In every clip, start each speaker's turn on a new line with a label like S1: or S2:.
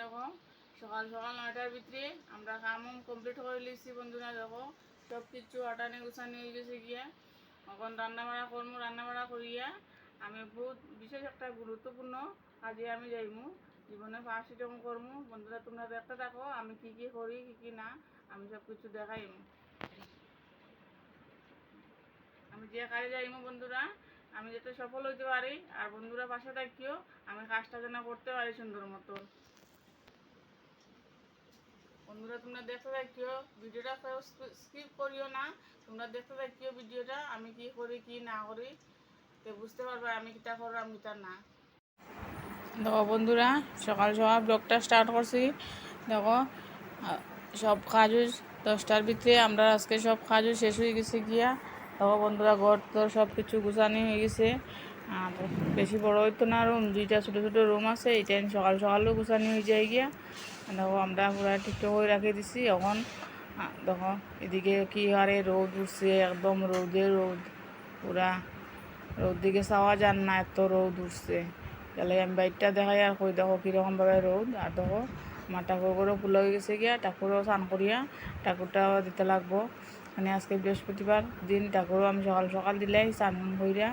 S1: দেখো, সকাল সকাল নয়টার ভিতরে আমরা কাম কমপ্লিট করে লিছি বন্ধুরা, দেখো সব কিছু আটানি গুছানি হয়ে গেছে গিয়া। এখন রান্না বাড়া করব রান্না বাড়া করিয়া আমি বহুত বিশেষ একটা গুরুত্বপূর্ণ কাজে আমি যাইমু। জীবনে ফার্স্ট যখন করব। বন্ধুরা, তোমরা দেখতে থাকো, আমি কি কি করি, কি কি না, আমি সব কিছু দেখাইমু। আমি যে কাজে যাইমু বন্ধুরা, আমি যাতে সফল হইতে পারি, আর বন্ধুরা পাশে থাকিও, আমি কাজটা যেন করতে পারি সুন্দর মতো। বন্ধুরা, তোমরা দেখতে থাকিও, ভিডিওটা স্কিপ করিও না। তোমরা দেখতে থাকিও ভিডিওটা, আমি কি করি, কি না করি, তো বুঝতে পারবে আমি কিটা করলাম কিটা না। দেখো বন্ধুরা, সকাল সকাল ব্লগটা স্টার্ট করছি। দেখো সব কাজও দশটার ভিতরে, আমরা আজকে সব কাজও শেষ হয়ে গেছে গিয়া। দেখো বন্ধুরা, ঘর তো সব কিছু গুছানি হয়ে গেছে। আর বেশি বড় হইতো না রুম দুইটা ছোটো ছোটো রুম আছে এইটা সকাল সকালও গুছানি হয়ে যায় গিয়া। দেখো আমরা পুরা ঠিকঠাক করে রাখি দিছি এখন দেখো, এদিকে কি হারে রোদ উঠছে, একদম রোদে রোদ পুরা রোদ দিকে চাওয়া যান না এত রোদ উঠছে। তাহলে আমি বাইকটা দেখাই আর কই দেখো কীরকমভাবে রোদ আর দেখো আমার ঠাকুরগুলো ফুল হয়ে গেছে গিয়া ঠাকুরও স্নান করিয়া ঠাকুরটাও দিতে লাগবো। মানে আজকে বৃহস্পতিবার দিন ঠাকুরও আমি সকাল সকাল দিলাই স্নান করিয়া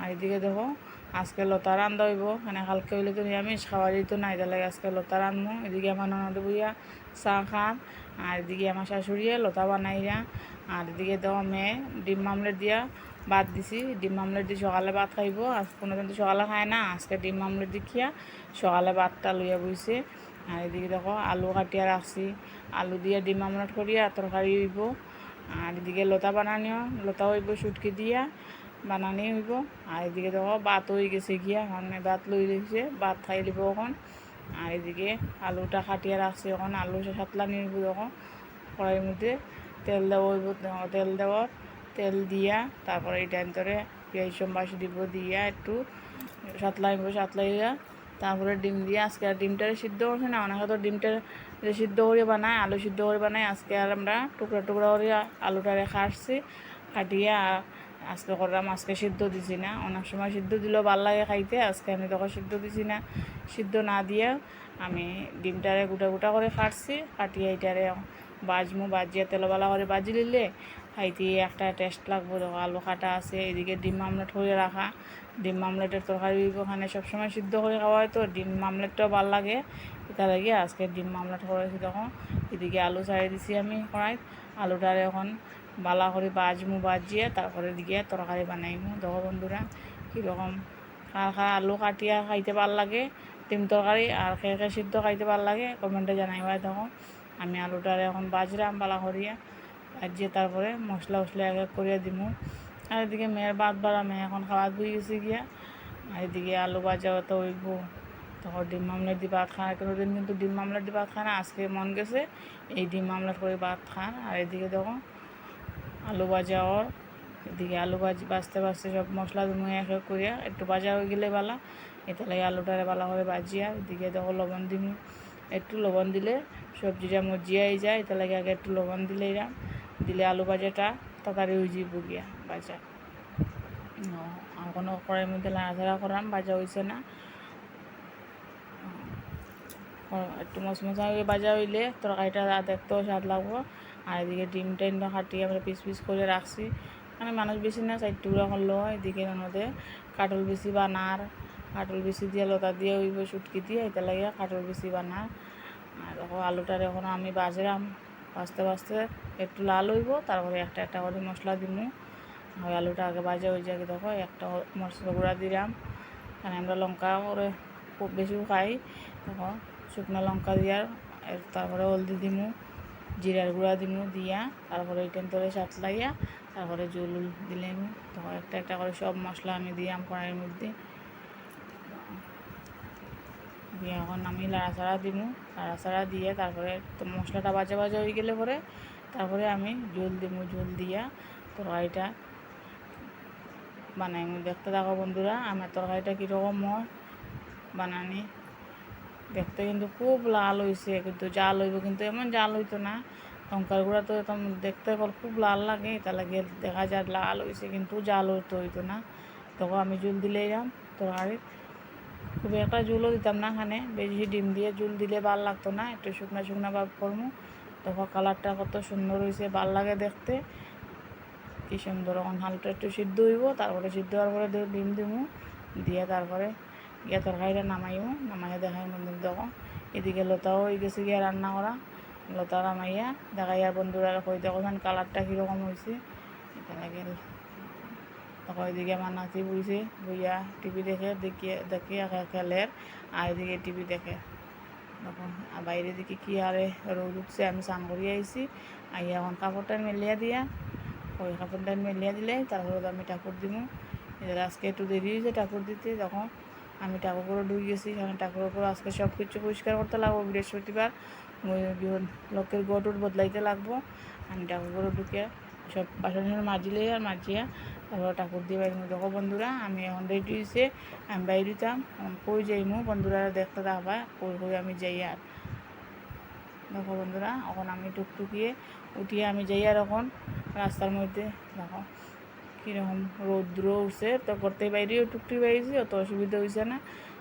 S1: আর এদিকে দেখো আজকে লতা রান্ধা হইব। মানে কালকে হইলে তো নিরামিষ, খাওয়া যেত না এটা লাগে আজকে লতা রান্ধবো এদিকে আমার ননদ বইয়া চা খান, আর এদিকে আমার শাশুড়িয়ে লতা বানাইয়া, আর এদিকে দেখো মেয়ে ডিম মামলেট দিয়া ভাত দিছি। ডিম মামলেট দিয়ে সকালে ভাত খাইব। আজ কোনোদিন তো সকালে খায় না, আজকে ডিম মামলেট দেখিয়া সকালে ভাতটা লইয়া বইছে। আর এদিকে দেখো, আলু কাটিয়া রাখছি। আলু দিয়ে ডিম মামলেট করিয়া তরকারি হইব। আর এদিকে লতা বানানিও, লতা হইব সুটকি দিয়া। বানানি হইব। আর এদিকে দেখো বাত হয়ে গেছে গিয়া এখন ভাত লই দিছে বাত খাই দিব এখন। আর এদিকে আলুটা কাটিয়ে রাখছে এখন, আলু সাতলা নিয়ে এখন কড়াইয়ের মধ্যে তেল দেওয়া হইব তেল দেওয়ার তেল দিয়া, তারপরে এই ধরে পেঁয়াজ সম্বাসী দিব দিয়া একটু সাতলাইব সাতলাইয়া তারপরে ডিম দিয়ে, আজকে আর ডিমটারে সিদ্ধ করছে না, অনেক তো ডিমটা সিদ্ধ করে বানায়, আলু সিদ্ধ করে বানায়, আজকে আর আমরা টুকরা টুকরা করে আলুটা আলুটারে কাটছি কাটিয়া আজকে করলাম, আজকে সিদ্ধ দিছি না। অনেক সময় সিদ্ধ দিলেও ভালো লাগে খাইতে, আজকে আমি তখন সিদ্ধ দিছি না। সিদ্ধ না দিয়ে আমি ডিমটারে গোটা গোটা করে কাটছি কাটিয়ে এইটারে বাজমু, বাজিয়ে তেলবালা করে বাজি নিলে খাইতে একটা টেস্ট লাগবো। দেখো, আলু কাটা আছে, এদিকে ডিম মামলেট করে রাখা। ডিম মামলেটের তরকারি ওখানে সবসময় সিদ্ধ করে খাওয়া হয় তো, ডিম মামলেটটাও ভালো লাগে। এটা লাগে আজকে ডিম মামলেট করেছি তখন এদিকে আলু ছাড়িয়ে দিছি আমি কড়াই আলুটারে এখন বালা করে বাজমু, বাজিয়ে তারপরে দিকে তরকারি বানাইমু। দেখো বন্ধুরা, কীরকম। কার কার আলু কাটিয়া খাইতে ভালো লাগে, ডিম তরকারি আর খেয়ে খেয়ে সিদ্ধ খাইতে ভালো লাগে কমেন্টে জানাইবা তখন আমি আলুটারে এখন বাজরাম বালা করিয়া, বাজিয়ে তারপরে মশলা উসলা এক এক করিয়া দিমু। আর এদিকে মেয়ের বাদ বাড়া মেয়ে এখন খাওয়া ধুই গেছে গিয়া। আর এদিকে আলু ভাজা তো হইব। তখন ডিম মামলেট দিয়ে ভাত খান, কোনোদিন কিন্তু ডিম মামলেট দিয়ে ভাত খায় না আজকে মন গেছে এই ডিম মামলেট করে ভাত খান। আর এদিকে দেখো আলু ভাজা ওর। এদিকে আলু ভাজি বাজতে বাজতে সব মশলা তুমি এক করিয়া একটু ভাজা হয়ে গেলে বালা এটা লাগে আলুটারে ভালো করে ভাজিয়া এদিকে দেখো লবণ দিমু। একটু লবণ দিলে সবজিটা মজিয়াই যায় এটা লাগে আগে একটু লবণ দিলে এরা। দিলে আলু ভাজাটা তাড়াতাড়ি হয়ে যাব গিয়া ভাজা। ও, আর কোনো কড়াইয়ের মধ্যে লাড়াচাড়া করাম ভাজা হয়েছে না। একটু মশমশা হয়ে ভাজা হইলে তরকারিটা দেখতেও স্বাদ লাগবো। আর এদিকে ডিম টেন কাটিয়ে আমরা পিস পিস করে রাখছি। মানে মানুষ বেশি না চার টুকরা করল এদিকে মধ্যে কাটল বেশি বানার কাটল বেশি দিয়ে লতা দিয়ে হইব সুটকি দিয়ে এটা লাগে কাটল বেশি বানার। আর দেখো আলুটার এখন আমি বাজরাম। বাজতে বাজতে একটু লাল হইব, তারপরে একটা একটা করে মশলা দিমু। আর আলুটা আগে বাজে হয়ে যাবে দেখো একটা মশলা গুঁড়া দিলাম। মানে আমরা লঙ্কা করে খুব বেশি খাই। দেখো শুকনো লঙ্কা দিয়ার তারপরে হলদি দিমু। জিরার গুঁড়া দিমু, দিয়া তারপরে এইটান ধরে সাতলাইয়া তারপরে জল দিলাম তখন একটা একটা করে সব মশলা আমি দিয়াম কড়াইয়ের মধ্যে। দিয়ে এখন আমি লাড়াচাড়া দিমু। লাড়াচাড়া দিয়ে তারপরে তো মশলাটা বাজা বাজা হয়ে গেলে পরে তারপরে আমি জল দিমু, জল দিয়া তরকারিটা বানাইমু। দেখতে থাকো বন্ধুরা, আমার তরকারিটা কীরকম হয়। বানানি দেখতে কিন্তু খুব লাল হয়েছে কিন্তু জাল হইব কিন্তু এমন জাল হইতো না। লঙ্কার গুঁড়া তো একদম দেখতে কল খুব লাল লাগে লাগে দেখা যায় লাল হয়েছে কিন্তু জাল হইতো হইতো না। তখন আমি জল দিলে এরাম তরকারি খুব একটা জুলও দিতাম না এখানে, বেশি ডিম দিয়ে জুল দিলে ভালো লাগতো না, একটু শুকনো শুকনো ভাব করব তখন কালারটা কত সুন্দর হয়েছে ভালো লাগে দেখতে। কি সুন্দর, এখন হালকা একটু সিদ্ধ হইব, তারপরে সিদ্ধ হওয়ার পরে ডিম দিমু, দিয়ে তারপরে গিয়ে তরকারিটা নামাইও নামাইয়া দেখাই মন্দির তখন এদিকে লতাও হয়ে গেছে গিয়ে রান্না করা লতা নামাইয়া দেখাইয়া বন্ধুরা কই দেখেন কালারটা কীরকম হয়েছে এটা লাগে তখন এদিকে আমার নাতি বুঝছে বইয়া টিভি দেখে দেখিয়ে দেখে খেলের আর এদিকে টিভি দেখে। তখন বাইরে দিকে কি আরে রোদ উঠছে, আমি স্নান করিয়ে আইছি আইয়া এখন কাপড়টা মেলিয়া দিয়া। ওই কাপড়টা মেলিয়া দিলে তারপরে আমি ঠাকুর এদের আজকে একটু দেরি হয়েছে ঠাকুর দিতে তখন আমি ঠাকুরগুলো ঢুকে গেছি সেখানে উপর আজকে সব কিছু পরিষ্কার করতে লাগবো, বৃহস্পতিবার লোকের গটুর বদলাইতে লাগবো। আমি ঠাকুরগুলো ঢুকে সব বাসন মাজিলে আর মাজিয়া তারপর ঠাকুর দিয়ে বাইরে দেখো বন্ধুরা, আমি এখন রেডি হয়েছে আমি বাইরে দিতাম কই যাইমু? বন্ধুরা দেখতে থাকবা, কই কই আমি যাই আর। দেখো বন্ধুরা, এখন আমি টুকটুকিয়ে উঠিয়ে আমি যাই আর এখন রাস্তার মধ্যে। দেখো। কীরকম রৌদ্র উঠছে, তো করতে বাইরেও টুকটুকি বাইরেছি অত অসুবিধা হয়েছে না।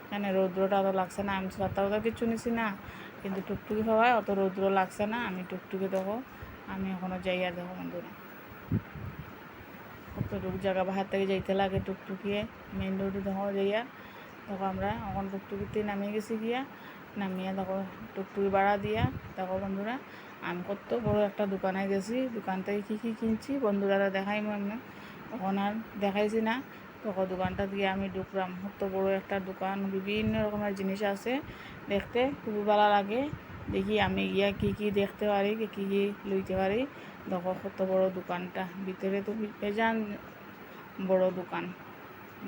S1: এখানে রৌদ্রটা অত লাগছে না, আমি ছাতা তো কিছু নিছি না, কিন্তু টুকটুকি হওয়ায় অত রৌদ্র লাগছে না, আমি টুকটুকি দেখো, আমি এখনও যাই আর দেখো বন্ধুরা। কতটুকু জায়গা বাহার থেকে যাইতে লাগে টুকটুকিয়ে মেন রোডে দেখো যাইয়া, দেখো আমরা, এখন টুকটুকিতে নামিয়ে গেছি গিয়া, নামিয়ে দেখো টুকটুকি ভাড়া দিয়া, দেখো বন্ধুরা, আমি কত বড় একটা দোকানে গেছি, দোকান থেকে কী কী কিনছি, বন্ধুরা দেখাইমো আমি তখন আর দেখাইছি না। তখন দোকানটা দিয়ে আমি ঢুকলাম। কত বড় একটা দোকান, বিভিন্ন রকমের জিনিস আছে দেখতে, খুবই ভালো লাগে। দেখি আমি গিয়া কি কি দেখতে পারি, কি কি লইতে পারি। দেখো কত বড় দোকানটা। ভিতরে তো বেজান বড় দোকান।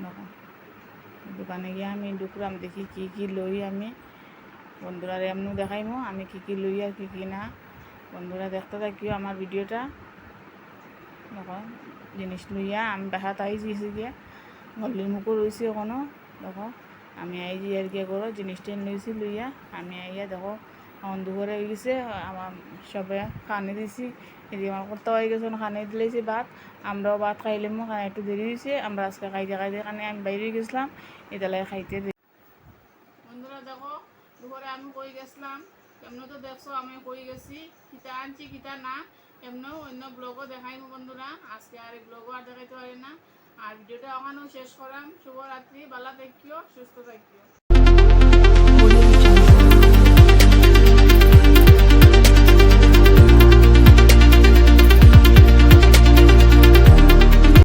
S1: দেখো দোকানে গিয়ে আমি ঢুকলাম, দেখি কি কি লই আমি। বন্ধুরা এমনি দেখাইমো, আমি কি কি লই আর কি কি না। বন্ধুরা দেখতে থাকিও আমার ভিডিওটা। দেখো জিনিস লইয়া আমি বাসাত আই গেছি গিয়া। গলির মুখো রয়েছি এখনও দেখো, আমি আই যে আর কি করো জিনিসটা লইছি লইয়া আমি আইয়া দেখো, এখন দুপুরে গেছে আমার সবে খানে দিছি এদিকে আমার করতে হয়ে গেছে খানে দিলেছি ভাত, আমরাও ভাত খাইলাম খানে একটু দেরি হয়েছে আমরা আজকে খাইতে খাইতে খানে আমি বাইরে গেছিলাম এটালাই খাইতে বন্ধুরা, দেখো দুপুরে আমি কই গেছিলাম এমনি তো দেখছ, আমি কই গেছি, কিতা আনছি, কিতা না। এমনিও অন্য ব্লগও দেখাইমো বন্ধুরা। আজকে আর ব্লগও আর দেখাইতে পারি না। আর ভিডিওটা ওখানেও শেষ করাম। শুভরাত্রি, ভালো থাকিও, সুস্থ থাকিও।